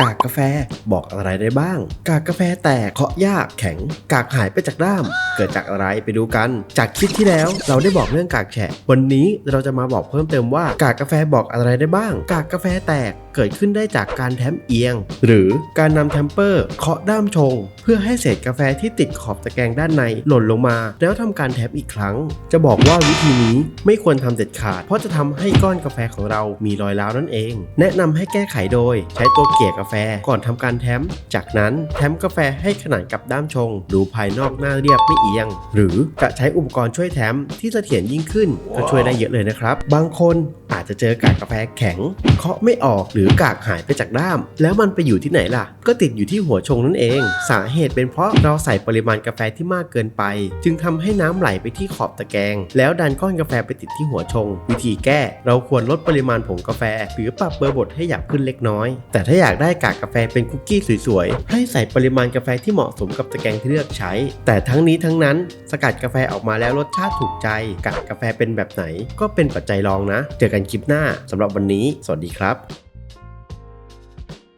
กากกาแฟบอกอะไรได้บ้าง กากกาแฟแตกเคาะยากแข็ง กากหายไปจากด้าม เกิดจากอะไรไปดูกัน จากคลิปที่แล้วเราได้บอกเรื่องกากแฉะวันนี้เราจะมาบอกเพิ่มเติมว่ากากกาแฟบอกอะไรได้บ้าง กากกาแฟแตก เกิดขึ้นได้จากการแทมเอียง หรือการนำแทมเปอร์เคาะด้ามชง เพื่อให้เศษกาแฟที่ติดขอบตะแกรงด้านในหล่นลงมา แล้วทำการแทมอีกครั้ง จะบอกว่าวิธีนี้ไม่ควรทำเด็ดขาด เพราะจะทำให้ก้อนกาแฟของเรามีรอยร้าวนั่นเอง แนะนำให้แก้ไขโดย ใช้ตัวเกี่ยกาแฟก่อนทำการแทมจากนั้นแทมกาแฟให้ขนานกับด้ามชง ดูภายนอกหน้าเรียบไม่เอียง หรือจะใช้อุปกรณ์ช่วยแทมที่เสถียรยิ่งขึ้นก็ช่วยได้เยอะเลยนะครับ บางคนอาจจะเจอกากกาแฟแข็ง เคาะไม่ออกหรือกากหายไปจากด้าม แล้วมันไปอยู่ที่ไหนล่ะ ก็ติดอยู่ที่หัวชงนั่นเอง สาเหตุเป็นเพราะเราใส่ปริมาณกาแฟที่มากเกินไป จึงทำให้น้ำไหลไปที่ขอบตะแกรงแล้วดันก้อนกาแฟไปติดที่หัวชง วิธีแก้ เราควรลดปริมาณผงกาแฟ หรือปรับเบอร์บดให้หยับขึ้นเล็กน้อย แต่ถ้าอยากได้กากกาแฟเป็นคุกกี้สวยๆให้ใส่ปริมาณกาแฟที่เหมาะสมกับตะแกรงที่เลือกใช้ แต่ทั้งนี้ทั้งนั้น สกัดกาแฟออกมาแล้วรสชาติถูกใจกากกาแฟเป็นแบบไหน ก็เป็นปัจจัยรองนะ เจอกันคลิปหน้าสำหรับวันนี้ สวัสดีครับ